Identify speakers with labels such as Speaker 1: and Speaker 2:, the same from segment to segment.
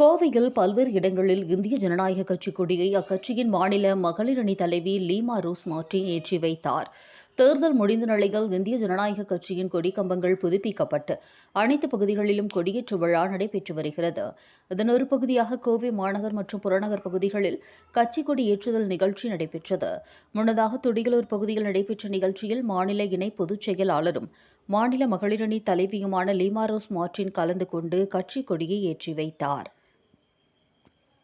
Speaker 1: கோவையில் பல்வேறு இடங்களில் இந்திய ஜனநாயக கட்சி கொடியை அக்கட்சியின் மாநில மகளிர் அணி தலைவி லீமா ரூஸ் மாற்றி ஏற்றி வைத்தார். தேர்தல் முடிந்த நிலையில் இந்திய ஜனநாயக கட்சியின் கொடி கம்பங்கள் புதுப்பிக்கப்பட்டு அனைத்து பகுதிகளிலும் கொடியேற்று விழா நடைபெற்று வருகிறது. இதன் ஒரு பகுதியாக கோவை மாநகர் மற்றும் புறநகர் பகுதிகளில் கட்சி கொடி ஏற்றுதல் நிகழ்ச்சி நடைபெற்றது. முன்னதாக துடியலூர் பகுதியில் நடைபெற்ற நிகழ்ச்சியில் மாநில இணை பொதுச் செயலாளரும் மாநில மகளிரணி தலைவியுமான லீமா ரோஸ் மார்டின் கலந்து கொண்டு கட்சி கொடியை ஏற்றி வைத்தார்.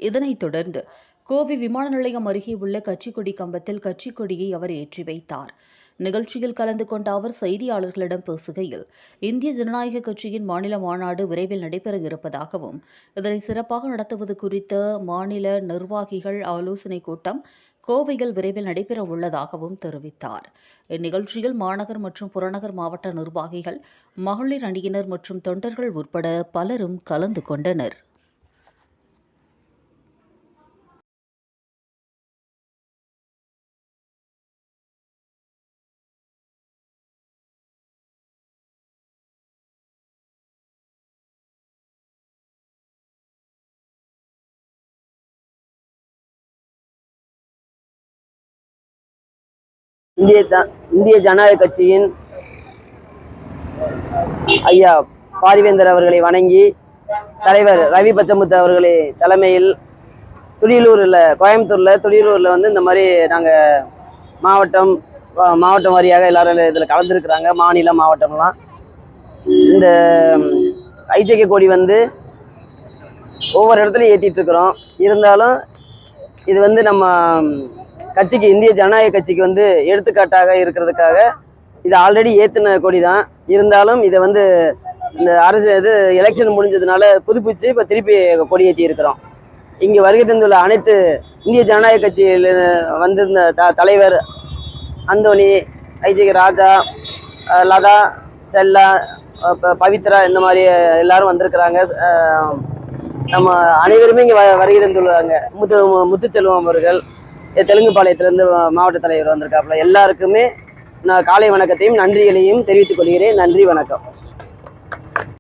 Speaker 1: இதனைத் தொடர்ந்து கோவை விமான நிலையம் அருகே உள்ள கட்சிக்கொடி கம்பத்தில் கட்சிக்கொடியை அவர் ஏற்றி வைத்தார். நிகழ்ச்சியில் கலந்து கொண்ட அவர் செய்தியாளர்களிடம் பேசுகையில் இந்திய ஜனநாயக கட்சியின் மாநில மாநாடு விரைவில் நடைபெற இருப்பதாகவும் இதனை சிறப்பாக நடத்துவது குறித்த மாநில நிர்வாகிகள் ஆலோசனைக் கூட்டம் கோவையில் விரைவில் நடைபெற உள்ளதாகவும் தெரிவித்தார். இந்நிகழ்ச்சியில் மாநகர் மற்றும் புறநகர் மாவட்ட நிர்வாகிகள் மகளிர் அணியினர் மற்றும் தொண்டர்கள் உட்பட பலரும் கலந்து கொண்டனர்.
Speaker 2: இந்திய த- இந்திய ஜனநாயக கட்சியின் ஐயா பாரிவேந்தர் அவர்களை வணங்கி தலைவர் ரவி பச்சமுத்து அவர்களை தலைமையில் துடியலூரில் கோயம்புத்தூரில் துடியலூரில் வந்து இந்த மாதிரி நாங்கள் மாவட்டம் மாவட்டம் வாரியாக எல்லாரும் இதில் கலந்துருக்குறாங்க மாநிலம் மாவட்டம்லாம். இந்த ஐஜேகே கொடி வந்து ஒவ்வொரு இடத்துலையும் ஏற்றிட்டு இருக்கிறோம். இருந்தாலும் இது வந்து நம்ம கட்சிக்கு இந்திய ஜனநாயக கட்சிக்கு வந்து எடுத்துக்காட்டாக இருக்கிறதுக்காக இது ஆல்ரெடி ஏற்றின கொடி தான் இருந்தாலும் இதை வந்து இந்த அரசு இது எலெக்ஷன் முடிஞ்சதுனால புதுப்பிச்சு இப்போ திருப்பி கொடி ஏற்றி இருக்கிறோம். இங்கே வருகை தந்துள்ள அனைத்து இந்திய ஜனநாயக கட்சியில் வந்திருந்த த தலைவர் அந்தோனி ஐஜிகே ராஜா லதா செல்லா ப- பவித்ரா இந்த மாதிரி எல்லாரும் வந்திருக்கிறாங்க. நம்ம அனைவருமே இங்கே வ வருகை தந்துள்ளாங்க. முத்து முத்துச்செல்வம் அவர்கள் தெலுங்கு தெலுங்குபாளையத்திலேருந்து மாவட்ட தலைவர் வந்திருக்காப்புல. எல்லாருக்குமே நான் காலை வணக்கத்தையும் நன்றிகளையும் தெரிவித்துக் கொள்கிறேன். நன்றி வணக்கம்.